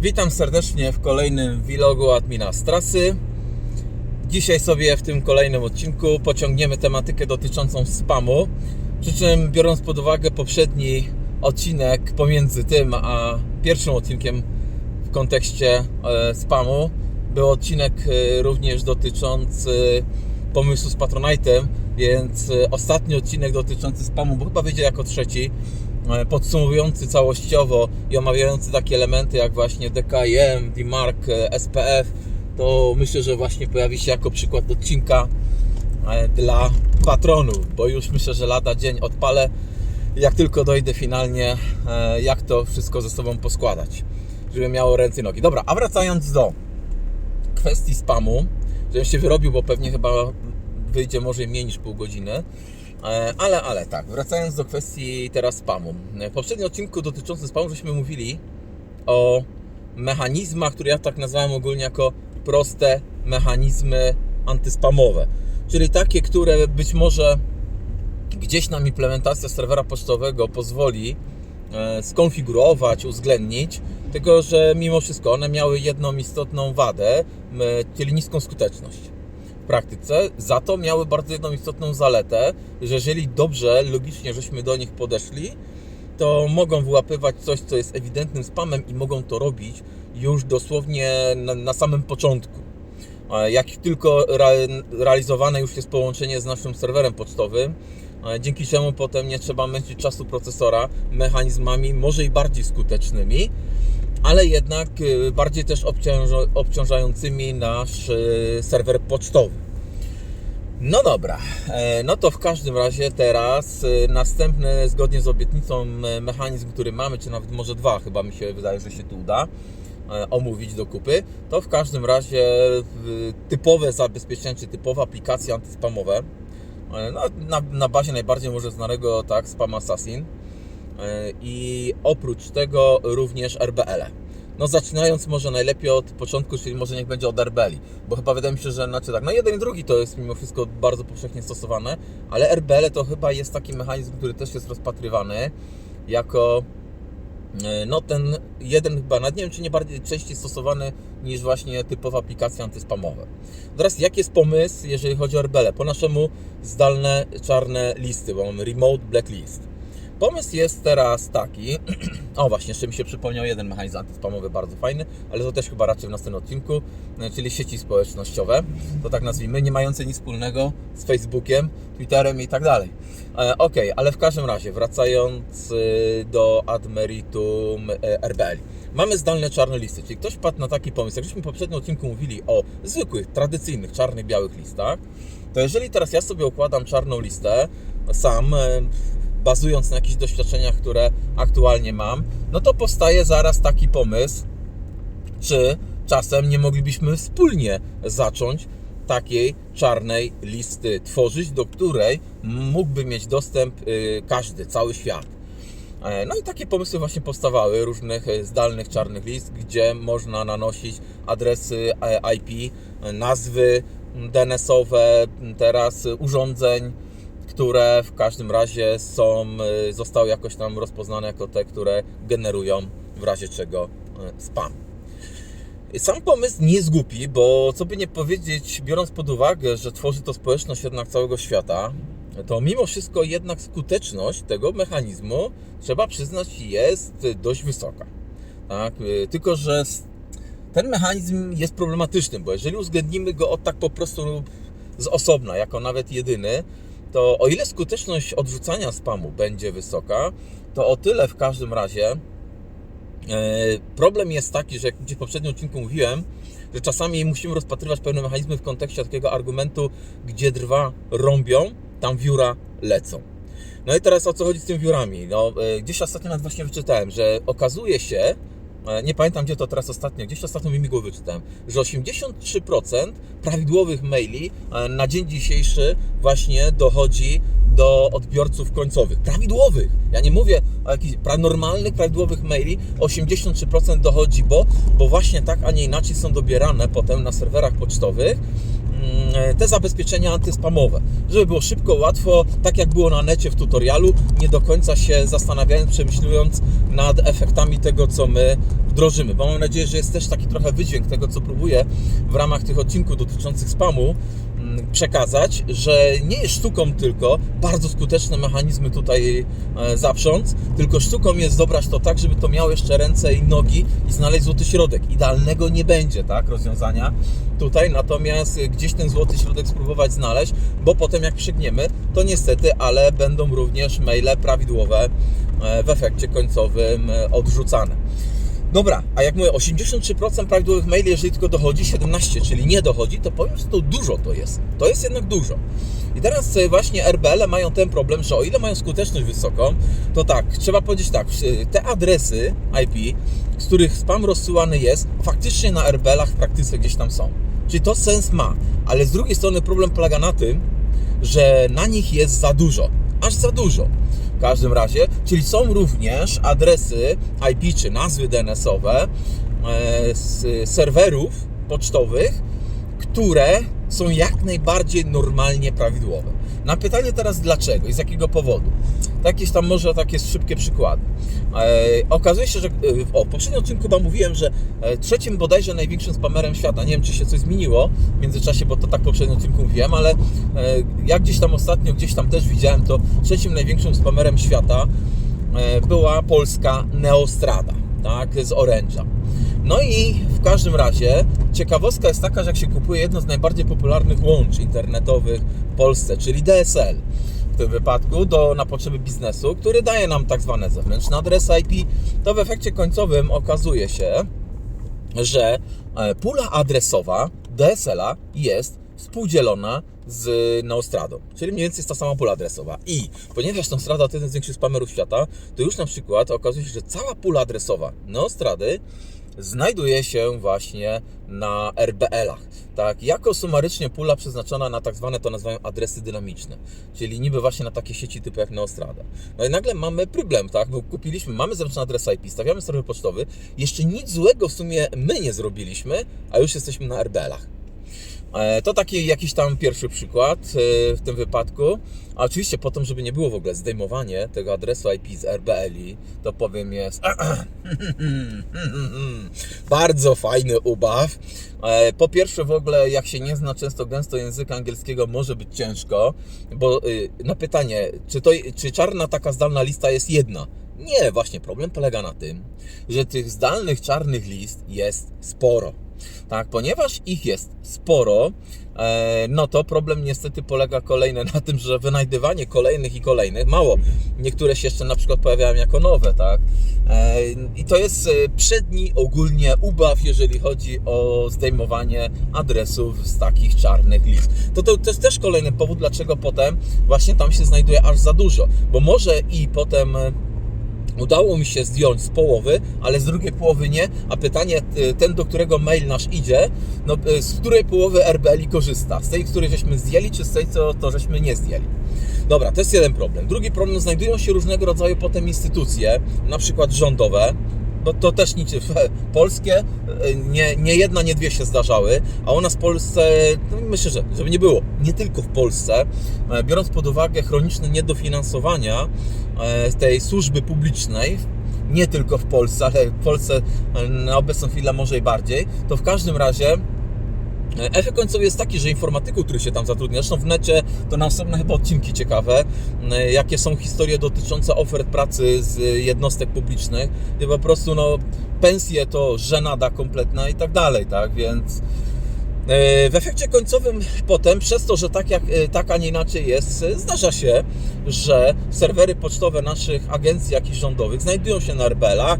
Witam serdecznie w kolejnym vlogu admina z trasy. Dzisiaj sobie w tym kolejnym odcinku pociągniemy tematykę dotyczącą spamu. Przy czym biorąc pod uwagę poprzedni odcinek pomiędzy tym a pierwszym odcinkiem w kontekście e, spamu, był odcinek e, również dotyczący pomysłu z Patronite'em, więc e, ostatni odcinek dotyczący spamu, bo chyba wyjdzie jako trzeci, e, podsumowujący całościowo i omawiający takie elementy jak właśnie DKIM, DMARC, e, SPF, to myślę, że właśnie pojawi się jako przykład odcinka dla patronów, bo już myślę, że lada dzień odpalę, jak tylko dojdę finalnie, jak to wszystko ze sobą poskładać, żeby miało ręce i nogi. Dobra, a wracając do kwestii spamu, żebym się wyrobił, bo pewnie chyba wyjdzie może mniej niż pół godziny. E, Ale, ale tak, wracając do kwestii teraz spamu. W poprzednim odcinku dotyczącym spamu żeśmy mówili o mechanizmach, które ja tak nazwałem ogólnie jako proste mechanizmy antyspamowe. Czyli takie, które być może gdzieś nam implementacja serwera pocztowego pozwoli e, skonfigurować, uwzględnić, tylko że mimo wszystko one miały jedną istotną wadę, czyli niską skuteczność praktyce. Za to miały bardzo jedną istotną zaletę, że jeżeli dobrze, logicznie żeśmy do nich podeszli, to mogą wyłapywać coś, co jest ewidentnym spamem i mogą to robić już dosłownie na, na samym początku. Jak tylko re, realizowane już jest połączenie z naszym serwerem pocztowym, dzięki czemu potem nie trzeba męczyć czasu procesora mechanizmami może i bardziej skutecznymi, ale jednak e, bardziej też obciąża, obciążającymi nasz e, serwer pocztowy. No dobra, e, no to w każdym razie teraz e, następny, zgodnie z obietnicą, e, mechanizm, który mamy, czy nawet może dwa, chyba mi się wydaje, że się tu uda e, omówić do kupy, to w każdym razie e, typowe zabezpieczenie, czy typowe aplikacje antyspamowe, e, no, na, na bazie najbardziej może znanego tak Spam Assassin e, i oprócz tego również RBL. No zaczynając może najlepiej od początku, czyli może niech będzie od RBL, bo chyba wydaje mi się, że znaczy tak, no jeden i drugi to jest mimo wszystko bardzo powszechnie stosowane, ale RBL to chyba jest taki mechanizm, który też jest rozpatrywany jako e, no ten jeden chyba, nawet nie wiem czy nie bardziej częściej stosowany niż właśnie typowe aplikacje antyspamowe. Teraz jaki jest pomysł, jeżeli chodzi o RBL? Po naszemu zdalne czarne listy, bo mamy remote blacklist. Pomysł jest teraz taki, o właśnie, jeszcze mi się przypomniał jeden mechanizm antyspamowy bardzo fajny, ale to też chyba raczej w następnym odcinku, e, czyli sieci społecznościowe, to tak nazwijmy, nie mające nic wspólnego z Facebookiem, Twitterem i tak dalej. E, Ok, ale w każdym razie, wracając y, do ad meritum e, RBL. Mamy zdalne czarne listy, czyli ktoś padł na taki pomysł, jak żeśmy w poprzednim odcinku mówili o zwykłych, tradycyjnych, czarnych, białych listach, to jeżeli teraz ja sobie układam czarną listę sam, e, bazując na jakichś doświadczeniach, które aktualnie mam, no to powstaje zaraz taki pomysł, czy czasem nie moglibyśmy wspólnie zacząć takiej czarnej listy tworzyć, do której mógłby mieć dostęp y, każdy, cały świat. E, No i takie pomysły właśnie powstawały, różnych e, zdalnych czarnych list, gdzie można nanosić adresy e, IP, nazwy DNS-owe, m, teraz urządzeń, które w każdym razie są, e, zostały jakoś tam rozpoznane jako te, które generują w razie czego e, spam. Sam pomysł nie głupi, bo co by nie powiedzieć, biorąc pod uwagę, że tworzy to społeczność jednak całego świata, to mimo wszystko jednak skuteczność tego mechanizmu, trzeba przyznać, jest dość wysoka. Tak? Y, Tylko, że ten mechanizm jest problematyczny, bo jeżeli uwzględnimy go od tak po prostu z osobna, jako nawet jedyny, to o ile skuteczność odrzucania spamu będzie wysoka, to o tyle w każdym razie E, Problem jest taki, że jak gdzieś w poprzednim odcinku mówiłem, że czasami musimy rozpatrywać pewne mechanizmy w kontekście takiego argumentu, gdzie drwa rąbią, tam wióra lecą. No i teraz o co chodzi z tymi wiórami? No, e, gdzieś ostatnio nawet właśnie wyczytałem, że okazuje się, nie pamiętam gdzie to teraz ostatnio, gdzieś ostatnio mi wyczytałem, że 83% prawidłowych maili e, na dzień dzisiejszy właśnie dochodzi do odbiorców końcowych. Prawidłowych! Ja nie mówię o jakichś normalnych, prawidłowych maili 83% dochodzi, bo, bo właśnie tak, a nie inaczej są dobierane potem na serwerach pocztowych mm, te zabezpieczenia antyspamowe, żeby było szybko, łatwo, tak jak było na necie w tutorialu, nie do końca się zastanawiając, przemyślując nad efektami tego, co my wdrożymy, bo mam nadzieję, że jest też taki trochę wydźwięk tego, co próbuję w ramach tych odcinków dotyczących spamu przekazać, że nie jest sztuką tylko bardzo skuteczne mechanizmy tutaj e, zaprząc, tylko sztuką jest dobrać to tak, żeby to miało jeszcze ręce i nogi i znaleźć złoty środek. Idealnego nie będzie, tak, rozwiązania tutaj, natomiast gdzieś ten złoty środek spróbować znaleźć, bo potem jak przygniemy, to niestety, ale będą również maile prawidłowe e, w efekcie końcowym e, odrzucane. Dobra, a jak mówię, 83% prawidłowych maili, jeżeli tylko dochodzi, 17, czyli nie dochodzi, to powiem, że to dużo to jest. To jest jednak dużo. I teraz właśnie RBL mają ten problem, że o ile mają skuteczność wysoką, to tak, trzeba powiedzieć tak, te adresy IP, z których spam rozsyłany jest, faktycznie na RBL-ach w praktyce gdzieś tam są. Czyli to sens ma, ale z drugiej strony problem polega na tym, że na nich jest za dużo, aż za dużo. W każdym razie, czyli są również adresy IP czy nazwy DNS-owe e, z serwerów pocztowych, które są jak najbardziej normalnie prawidłowe. Na pytanie teraz dlaczego i z jakiego powodu? Jakieś tam może takie szybkie przykłady. E, okazuje się, że e, o, w poprzednim odcinku chyba mówiłem, że e, trzecim bodajże największym spamerem świata, nie wiem czy się coś zmieniło w międzyczasie, bo to tak w poprzednim odcinku mówiłem, ale jak gdzieś tam ostatnio, gdzieś tam też widziałem, to trzecim największym spamerem świata była polska Neostrada, tak, z Orange'a. No i każdym razie ciekawostka jest taka, że jak się kupuje jedno z najbardziej popularnych łączy internetowych w Polsce, czyli DSL w tym wypadku do, na potrzeby biznesu, który daje nam tak zwane zewnętrzne adresy IP, to w efekcie końcowym okazuje się, że e, pula adresowa DSL-a jest współdzielona z Neostradą, czyli mniej więcej jest ta sama pula adresowa. I ponieważ Neostrada to jeden z większych spamerów świata, to już na przykład okazuje się, że cała pula adresowa Neostrady znajduje się właśnie na RBL-ach. Tak, jako sumarycznie pula przeznaczona na tak zwane, to nazywają adresy dynamiczne, czyli niby właśnie na takie sieci typu jak Neostrada. No i nagle mamy problem, tak, bo kupiliśmy, mamy zewnętrzny adres IP, stawiamy serwer pocztowy, jeszcze nic złego w sumie my nie zrobiliśmy, a już jesteśmy na RBL-ach. E, To taki jakiś tam pierwszy przykład e, w tym wypadku. A oczywiście po tym, żeby nie było w ogóle zdejmowanie tego adresu IP z RBL-i, to powiem jest bardzo fajny ubaw. E, Po pierwsze w ogóle jak się nie zna często gęsto języka angielskiego może być ciężko, bo y, na pytanie, czy, to, czy czarna taka zdalna lista jest jedna? Nie, właśnie problem polega na tym, że tych zdalnych czarnych list jest sporo. Tak, ponieważ ich jest sporo, e, no to problem niestety polega kolejny na tym, że wynajdywanie kolejnych i kolejnych, mało, niektóre się jeszcze na przykład pojawiają jako nowe, tak? E, I to jest e, przedni ogólnie ubaw, jeżeli chodzi o zdejmowanie adresów z takich czarnych list. To, to, to jest też kolejny powód, dlaczego potem właśnie tam się znajduje aż za dużo, bo może i potem Udało mi się zdjąć z połowy, ale z drugiej połowy nie. A pytanie, y, ten do którego mail nasz idzie, no, y, z której połowy RBL korzysta? Z tej, której żeśmy zdjęli, czy z tej, co to żeśmy nie zdjęli? Dobra, to jest jeden problem. Drugi problem, znajdują się różnego rodzaju potem instytucje, na przykład rządowe, no to też nic, polskie, y, nie, nie jedna, nie dwie się zdarzały, a u nas w Polsce, no myślę, że żeby nie było, nie tylko w Polsce, e, biorąc pod uwagę chroniczne niedofinansowania e, tej służby publicznej, nie tylko w Polsce, ale w Polsce e, na obecną chwilę może i bardziej, to w każdym razie Efekt końcowy jest taki, że informatyków, który się tam zatrudnia, zresztą w necie to na osobne chyba odcinki ciekawe, e, jakie są historie dotyczące ofert pracy z jednostek publicznych, gdzie po prostu no, pensje to żenada kompletna i tak dalej, tak, więc e, w efekcie końcowym potem, przez to, że tak, jak, e, tak a nie inaczej jest, zdarza się, że serwery pocztowe naszych agencji jakichś rządowych znajdują się na RBL-a,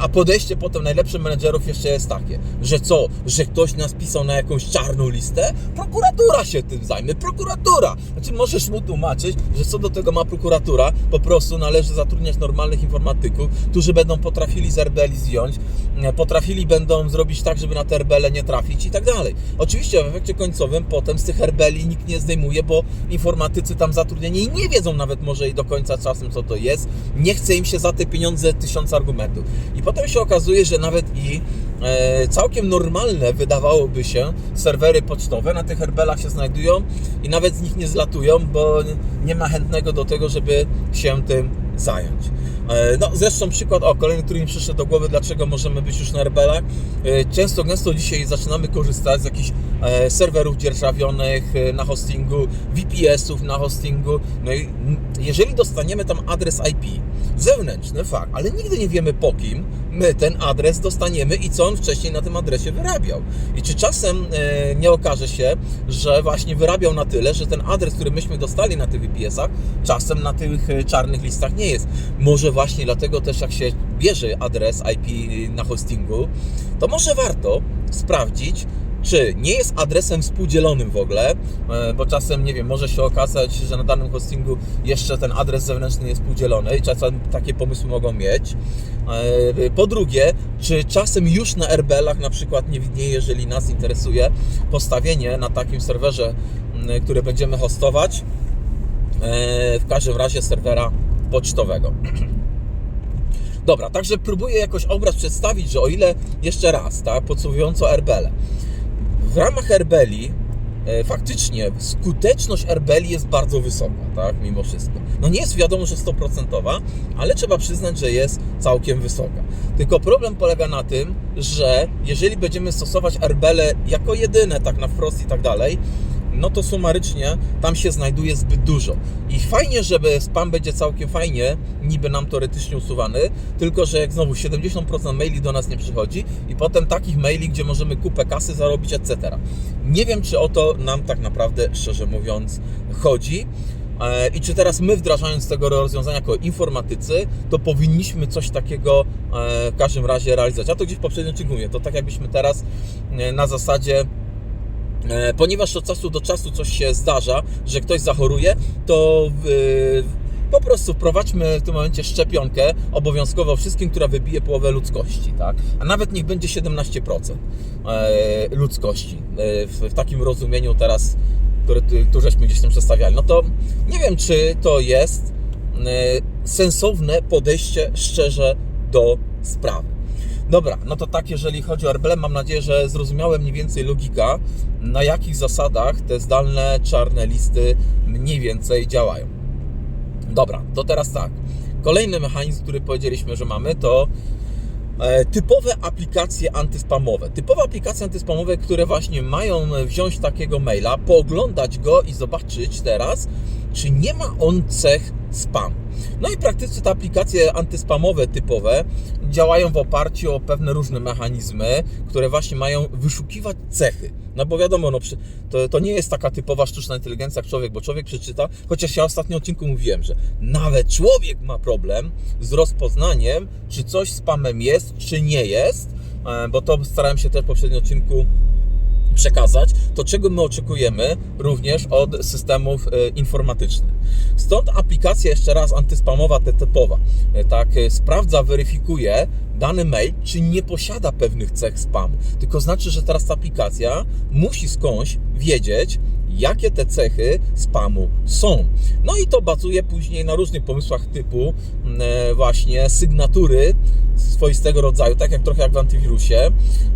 a podejście potem najlepszych menedżerów jeszcze jest takie, że co, że ktoś nas pisał na jakąś czarną listę? Prokuratura się tym zajmie, prokuratura! Znaczy możesz mu tłumaczyć, że co do tego ma prokuratura, po prostu należy zatrudniać normalnych informatyków, którzy będą potrafili z RBL-i zdjąć e, potrafili będą zrobić tak, żeby na te herbele nie trafić i tak dalej. Oczywiście w efekcie końcowym potem z tych herbeli nikt nie zdejmuje, bo informatycy tam zatrudnieni nie wiedzą nawet może i do końca czasem co to jest. Nie chce im się za te pieniądze tysiąc argumentów. I potem się okazuje, że nawet i e, całkiem normalne wydawałoby się serwery pocztowe na tych herbelach się znajdują i nawet z nich nie zlatują, bo nie ma chętnego do tego, żeby się tym zająć. E, No, zresztą przykład, o, kolejny, który mi przyszedł do głowy, dlaczego możemy być już na herbelach. E, Często, gęsto dzisiaj zaczynamy korzystać z jakichś e, serwerów dzierżawionych e, na hostingu, VPS-ów na hostingu. No i jeżeli dostaniemy tam adres IP zewnętrzny, fakt, ale nigdy nie wiemy po kim my ten adres dostaniemy i co on wcześniej na tym adresie wyrabiał. I czy czasem e, nie okaże się, że właśnie wyrabiał na tyle, że ten adres, który myśmy dostali na tych VPS-ach, czasem na tych e, czarnych listach nie jest. Może właśnie dlatego też jak się bierze adres IP na hostingu, to może warto sprawdzić, czy nie jest adresem współdzielonym w ogóle, e, bo czasem, nie wiem, może się okazać, że na danym hostingu jeszcze ten adres zewnętrzny jest współdzielony i czasem takie pomysły mogą mieć. E, Po drugie, czy czasem już na RBL-ach na przykład nie widnieje, jeżeli nas interesuje, postawienie na takim serwerze, który będziemy hostować, e, w każdym razie serwera pocztowego. Dobra, także próbuję jakoś obraz przedstawić, że o ile jeszcze raz, tak, podsumowująco RBL. W ramach RBL-i e, faktycznie skuteczność RBL jest bardzo wysoka, tak, mimo wszystko. No nie jest wiadomo, że 100%, ale trzeba przyznać, że jest całkiem wysoka. Tylko problem polega na tym, że jeżeli będziemy stosować RBL jako jedyne, tak na wprost i tak dalej, no to sumarycznie tam się znajduje zbyt dużo. I fajnie, żeby spam będzie całkiem fajnie, niby nam teoretycznie usuwany, tylko że jak znowu 70% maili do nas nie przychodzi i potem takich maili, gdzie możemy kupę kasy zarobić, etc. Nie wiem, czy o to nam tak naprawdę, szczerze mówiąc, chodzi. E, I czy teraz my, wdrażając tego rozwiązania jako informatycy, to powinniśmy coś takiego e, w każdym razie realizować. Ja to gdzieś w poprzednim odcinku mówię, to tak jakbyśmy teraz e, na zasadzie Ponieważ od czasu do czasu coś się zdarza, że ktoś zachoruje, to w, po prostu wprowadźmy w tym momencie szczepionkę obowiązkowo wszystkim, która wybije połowę ludzkości, tak? A nawet niech będzie 17% e, ludzkości e, w, takim rozumieniu teraz, które, które żeśmy gdzieś tam przedstawiali. No to nie wiem, czy to jest e, sensowne podejście szczerze do sprawy. Dobra, no to tak, jeżeli chodzi o RBL, mam nadzieję, że zrozumiałem mniej więcej logika, na jakich zasadach te zdalne czarne listy mniej więcej działają. Dobra, to teraz tak. Kolejny mechanizm, który powiedzieliśmy, że mamy, to e, typowe aplikacje antyspamowe. Typowe aplikacje antyspamowe, które właśnie mają wziąć takiego maila, pooglądać go i zobaczyć teraz, czy nie ma on cech spam. No i praktycznie te aplikacje antyspamowe typowe działają w oparciu o pewne różne mechanizmy, które właśnie mają wyszukiwać cechy. No bo wiadomo, no, to, to nie jest taka typowa sztuczna inteligencja jak człowiek, bo człowiek przeczyta, chociaż ja w ostatnim odcinku mówiłem, że nawet człowiek ma problem z rozpoznaniem, czy coś spamem jest, czy nie jest, e, bo to starałem się też w poprzednim odcinku przekazać, to czego my oczekujemy również od systemów e, informatycznych. Stąd aplikacja jeszcze raz antyspamowa, te typowa, e, tak e, sprawdza, weryfikuje dany mail, czy nie posiada pewnych cech spamu. Tylko znaczy, że teraz ta aplikacja musi skądś wiedzieć, jakie te cechy spamu są. No i to bazuje później na różnych pomysłach typu mm, e, właśnie sygnatury swoistego rodzaju, tak jak trochę jak w antywirusie,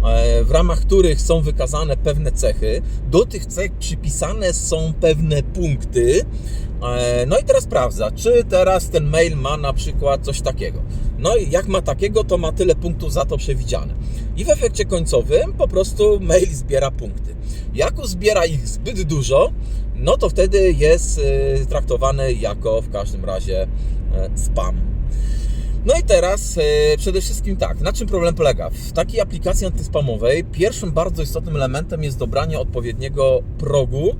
e, w ramach których są wykazane pewne cechy. Do tych cech przypisane są pewne punkty. E, No i teraz sprawdza, czy teraz ten mail ma na przykład coś takiego. No i jak ma takiego, to ma tyle punktów za to przewidziane. I w efekcie końcowym po prostu mail zbiera punkty. Jak uzbiera ich zbyt dużo, no to wtedy jest e, traktowany jako w każdym razie e, spam. No i teraz e, przede wszystkim tak, na czym problem polega? W takiej aplikacji antyspamowej pierwszym bardzo istotnym elementem jest dobranie odpowiedniego progu,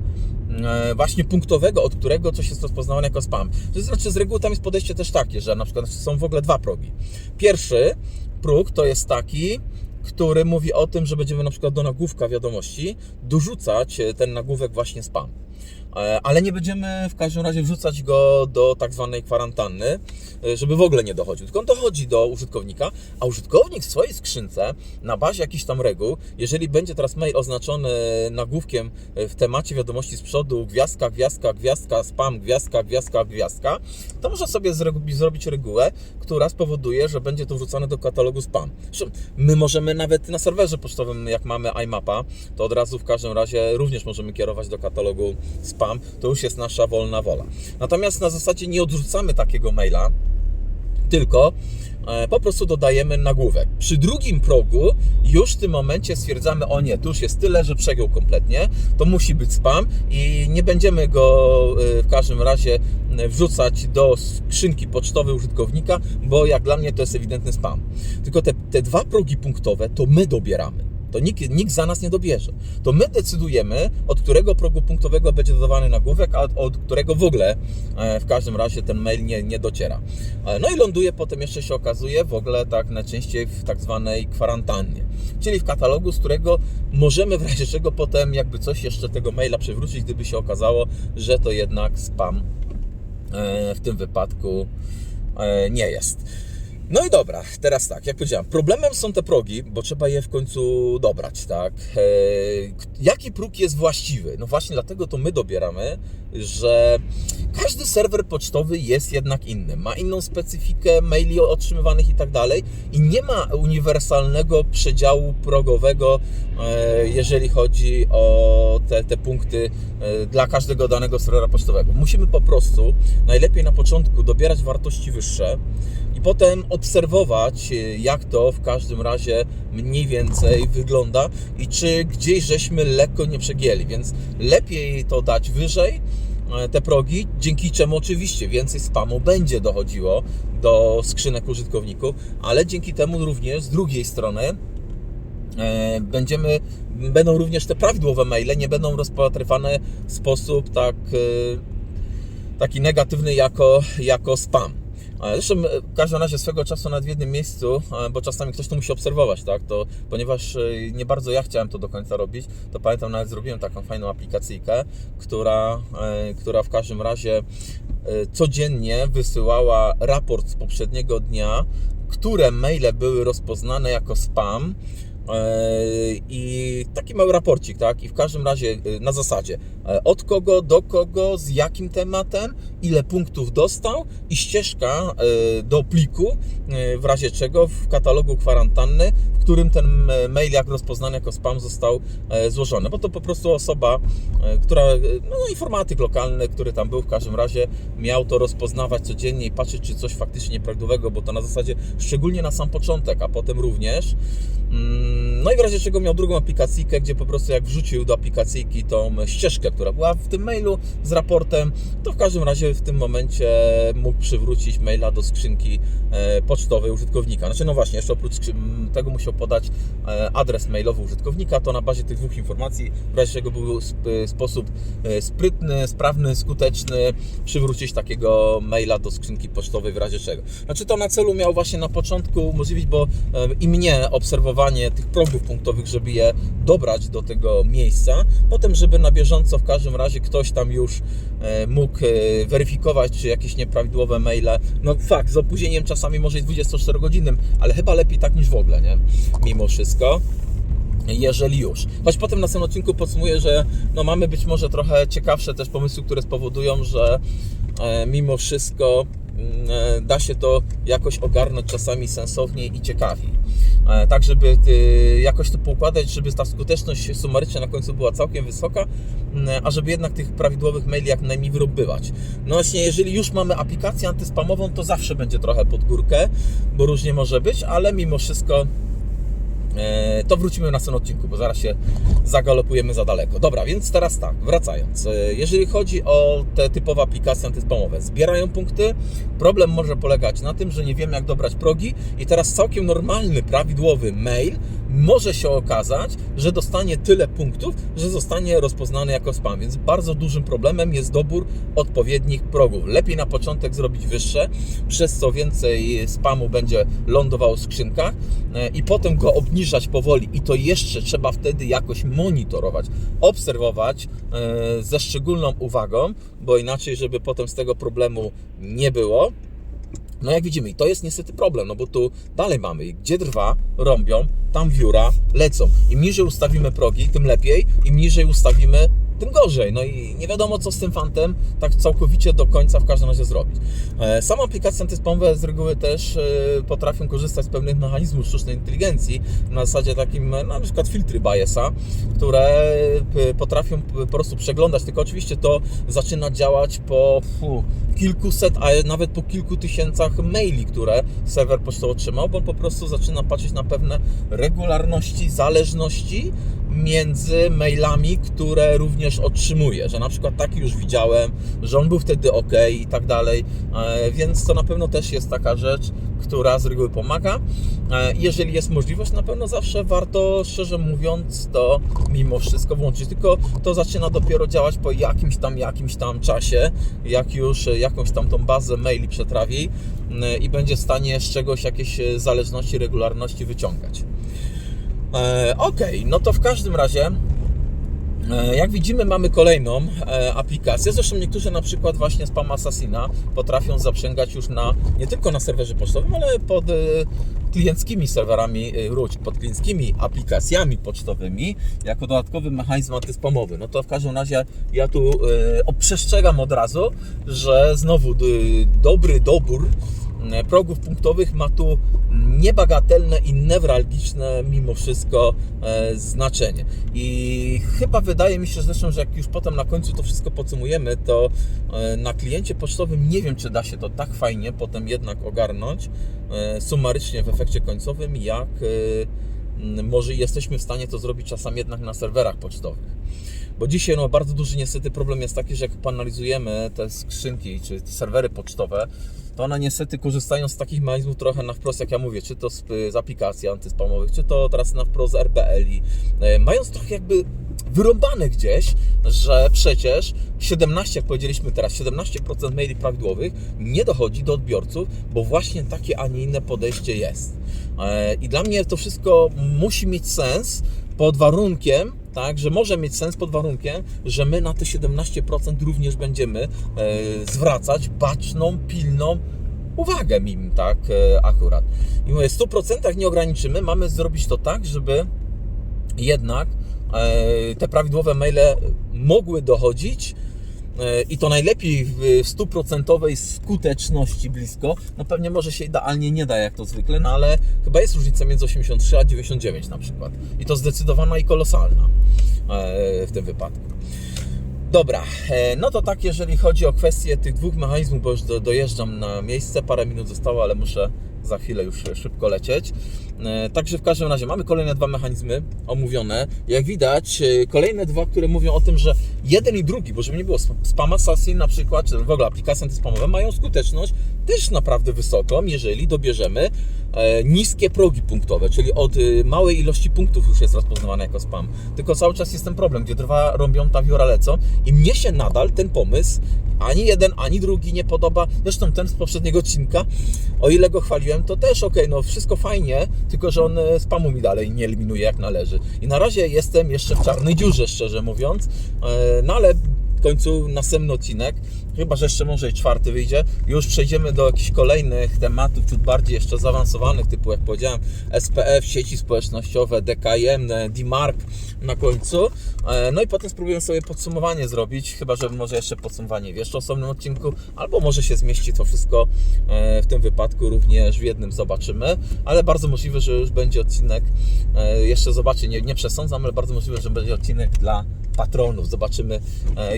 właśnie punktowego, od którego coś jest rozpoznawane jako spam. To znaczy z reguły tam jest podejście też takie, że na przykład są w ogóle dwa progi. Pierwszy próg to jest taki, który mówi o tym, że będziemy na przykład do nagłówka wiadomości dorzucać e, ten nagłówek właśnie spam. E, Ale nie będziemy w każdym razie wrzucać go do tak zwanej kwarantanny, e, żeby w ogóle nie dochodził. Tylko on dochodzi do użytkownika, a użytkownik w swojej skrzynce na bazie jakichś tam reguł, jeżeli będzie teraz mail oznaczony nagłówkiem e, w temacie wiadomości z przodu gwiazdka, gwiazdka, gwiazdka, spam, gwiazdka, gwiazdka, gwiazdka, to może sobie zrobić regułę, która spowoduje, że będzie to wrzucane do katalogu spam. My możemy nawet na serwerze pocztowym, jak mamy iMapa, to od razu w każdym razie również możemy kierować do katalogu spam. To już jest nasza wolna wola. Natomiast na zasadzie nie odrzucamy takiego maila, tylko e, po prostu dodajemy nagłówek. Przy drugim progu już w tym momencie stwierdzamy, o nie, tu już jest tyle, że przegiął kompletnie, to musi być spam i nie będziemy go e, w każdym razie wrzucać do skrzynki pocztowej użytkownika, bo jak dla mnie to jest ewidentny spam. Tylko te, te dwa progi punktowe to my dobieramy. To nikt, nikt za nas nie dobierze. To my decydujemy, od którego progu punktowego będzie dodawany nagłówek, a od, którego w ogóle e, w każdym razie ten mail nie, nie dociera. E, No i ląduje potem jeszcze się okazuje w ogóle tak najczęściej w tak zwanej kwarantannie. Czyli w katalogu, z którego możemy w razie czego potem jakby coś jeszcze tego maila przywrócić, gdyby się okazało, że to jednak spam e, w tym wypadku nie jest. No i dobra, teraz tak, jak powiedziałem, problemem są te progi, bo trzeba je w końcu dobrać, tak? E, jaki próg jest właściwy? No właśnie dlatego to my dobieramy, że każdy serwer pocztowy jest jednak inny, ma inną specyfikę maili otrzymywanych i tak dalej i nie ma uniwersalnego przedziału progowego, e, jeżeli chodzi o te, te punkty e, dla każdego danego serwera pocztowego. Musimy po prostu najlepiej na początku dobierać wartości wyższe potem obserwować, e, jak to w każdym razie mniej więcej wygląda i czy gdzieś żeśmy lekko nie przegięli, więc lepiej to dać wyżej e, te progi, dzięki czemu oczywiście więcej spamu będzie dochodziło do skrzynek użytkowników, ale dzięki temu również z drugiej strony e, będziemy, będą również te prawidłowe maile, nie będą rozpatrywane w sposób tak, e, taki negatywny jako, jako spam. E, Zresztą e, w każdym razie swego czasu nawet w jednym miejscu, e, bo czasami ktoś to musi obserwować, tak? To, ponieważ nie bardzo ja chciałem to do końca robić, to pamiętam nawet zrobiłem taką fajną aplikacyjkę, która, która w każdym razie codziennie wysyłała raport z poprzedniego dnia, które maile były rozpoznane jako spam. E, I taki mały raporcik, tak? I w każdym razie e, na zasadzie e, od kogo, do kogo, z jakim tematem, ile punktów dostał i ścieżka do pliku, w razie czego w katalogu kwarantanny, w którym ten mail jak rozpoznany jako spam został złożony. Bo to po prostu osoba, która, e, no informatyk lokalny, który tam był w każdym razie, miał to rozpoznawać codziennie i patrzeć, czy coś faktycznie nieprawidłowego, bo to na zasadzie szczególnie na sam początek, a potem również. Mm, No i w razie czego miał drugą aplikacyjkę, gdzie po prostu jak wrzucił do aplikacyjki tą ścieżkę, która była w tym mailu z raportem, to w każdym razie w tym momencie mógł przywrócić maila do skrzynki e, pocztowej użytkownika. Znaczy, no właśnie, jeszcze oprócz tego musiał podać e, adres mailowy użytkownika, to na bazie tych dwóch informacji, w razie czego był sp- sposób e, sprytny, sprawny, skuteczny przywrócić takiego maila do skrzynki pocztowej w razie czego. Znaczy, to na celu miał właśnie na początku umożliwić, bo e, i mnie tych progów punktowych, żeby je dobrać do tego miejsca, potem, żeby na bieżąco w każdym razie ktoś tam już e, mógł e, weryfikować, czy jakieś nieprawidłowe maile, no fakt, z opóźnieniem czasami może i 24-godzinnym, ale chyba lepiej tak niż w ogóle, nie? Mimo wszystko jeżeli już. Choć potem na samym odcinku podsumuję, że no mamy być może trochę ciekawsze też pomysły, które spowodują, że e, mimo wszystko da się to jakoś ogarnąć czasami sensowniej i ciekawiej. E, tak, żeby y, jakoś to poukładać, żeby ta skuteczność sumaryczna na końcu była całkiem wysoka, a żeby jednak tych prawidłowych maili jak najmniej wyrobywać. No właśnie, jeżeli już mamy aplikację antyspamową, to zawsze będzie trochę pod górkę, bo różnie może być, ale mimo wszystko E, to wrócimy na następnym odcinku, bo zaraz się zagalopujemy za daleko. Dobra, więc teraz tak, wracając. E, Jeżeli chodzi o te typowe aplikacje antyspamowe, zbierają punkty. Problem może polegać na tym, że nie wiemy jak dobrać progi i teraz całkiem normalny, prawidłowy mail może się okazać, że dostanie tyle punktów, że zostanie rozpoznany jako spam. Więc bardzo dużym problemem jest dobór odpowiednich progów. Lepiej na początek zrobić wyższe, przez co więcej spamu będzie lądowało w skrzynkach e, i potem go obniżać powoli. I to jeszcze trzeba wtedy jakoś monitorować, obserwować e, ze szczególną uwagą, bo inaczej, żeby potem z tego problemu nie było, no jak widzimy, i to jest niestety problem, no bo tu dalej mamy, gdzie drwa rąbią, tam wióra lecą. Im niżej ustawimy progi, tym lepiej, im niżej ustawimy, tym gorzej. No i nie wiadomo, co z tym fantem tak całkowicie do końca w każdym razie zrobić. E, Same aplikacje antyspamowe z reguły też e, potrafią korzystać z pewnych mechanizmów sztucznej inteligencji, na zasadzie takim, e, na przykład filtry biasa, które potrafią po prostu przeglądać, tylko oczywiście to zaczyna działać po kilkuset, a nawet po kilku tysiącach maili, które serwer pocztowy otrzymał, bo po prostu zaczyna patrzeć na pewne regularności, zależności między mailami, które również otrzymuje, że na przykład taki już widziałem, że on był wtedy ok i tak dalej, E, więc to na pewno też jest taka rzecz, która z reguły pomaga. E, Jeżeli jest możliwość, na pewno zawsze warto, szczerze mówiąc, to mimo wszystko włączyć, tylko to zaczyna dopiero działać po jakimś tam, jakimś tam czasie, jak już jakąś tam tą bazę maili przetrawi e, i będzie w stanie z czegoś jakieś zależności, regularności wyciągać. E, Ok, no to w każdym razie E, Jak widzimy, mamy kolejną e, aplikację. Zresztą niektórzy na przykład właśnie Spam Assassina potrafią zaprzęgać już na nie tylko na serwerze pocztowym, ale pod e, klienckimi serwerami Ruć, pod klienckimi aplikacjami pocztowymi jako dodatkowy mechanizm antyspamowy. No to w każdym razie ja tu przestrzegam od razu, że znowu dobry dobór progów punktowych ma tu niebagatelne i newralgiczne mimo wszystko e, znaczenie. I chyba wydaje mi się zresztą, że jak już potem na końcu to wszystko podsumujemy, to e, na kliencie pocztowym nie wiem, czy da się to tak fajnie potem jednak ogarnąć e, sumarycznie w efekcie końcowym, jak e, może jesteśmy w stanie to zrobić czasami jednak na serwerach pocztowych. Bo dzisiaj no, bardzo duży niestety problem jest taki, że jak poanalizujemy te skrzynki czy te serwery pocztowe, to one niestety korzystają z takich mechanizmów trochę na wprost, jak ja mówię, czy to z, z aplikacji antyspamowych, czy to teraz na wprost z RBL-i, e, mając trochę jakby wyrąbane gdzieś, że przecież 17, jak powiedzieliśmy teraz, 17% maili prawidłowych nie dochodzi do odbiorców, bo właśnie takie, a nie inne podejście jest. E, I dla mnie to wszystko musi mieć sens pod warunkiem, tak, że może mieć sens pod warunkiem, że my na te 17% również będziemy e, zwracać baczną, pilną uwagę im, tak, e, akurat. I mówię, w 100% nie ograniczymy, mamy zrobić to tak, żeby jednak e, te prawidłowe maile mogły dochodzić i to najlepiej w stuprocentowej skuteczności blisko. No pewnie może się idealnie nie da jak to zwykle, no ale chyba jest różnica między 83 a 99 na przykład. I to zdecydowana i kolosalna e, w tym wypadku. Dobra, e, no to tak, jeżeli chodzi o kwestię tych dwóch mechanizmów, bo już do, dojeżdżam na miejsce, parę minut zostało, ale muszę za chwilę już szybko lecieć. E, Także w każdym razie mamy kolejne dwa mechanizmy omówione. Jak widać, e, kolejne dwa, które mówią o tym, że jeden i drugi, bo żeby nie było, Spam Assassin na przykład, czy w ogóle aplikacje antyspamowe mają skuteczność też naprawdę wysoką, jeżeli dobierzemy e, niskie progi punktowe, czyli od e, małej ilości punktów już jest rozpoznawane jako spam. Tylko cały czas jest ten problem, gdzie drwa rąbią, ta wiora lecą i mnie się nadal ten pomysł ani jeden, ani drugi nie podoba. Zresztą ten z poprzedniego odcinka, o ile go chwaliłem, to też ok, no wszystko fajnie, tylko że on e, spamu mi dalej nie eliminuje jak należy. I na razie jestem jeszcze w czarnej dziurze, szczerze mówiąc, E, no ale w końcu następny odcinek, chyba że jeszcze może i czwarty wyjdzie, już przejdziemy do jakichś kolejnych tematów, ciut bardziej jeszcze zaawansowanych, typu jak powiedziałem, SPF, sieci społecznościowe, DKM, DMARC na końcu. E, No i potem spróbuję sobie podsumowanie zrobić, chyba że może jeszcze podsumowanie w jeszcze osobnym odcinku, albo może się zmieści to wszystko e, w tym wypadku również w jednym, zobaczymy, ale bardzo możliwe, że już będzie odcinek, e, jeszcze zobaczcie, nie, nie przesądzam, ale bardzo możliwe, że będzie odcinek dla patronów. Zobaczymy,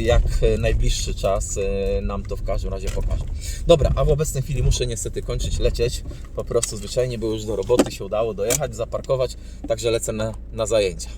jak najbliższy czas nam to w każdym razie pokaże. Dobra, a w obecnej chwili muszę niestety kończyć, lecieć. Po prostu zwyczajnie, bo już do roboty się udało dojechać, zaparkować, także lecę na, na zajęcia.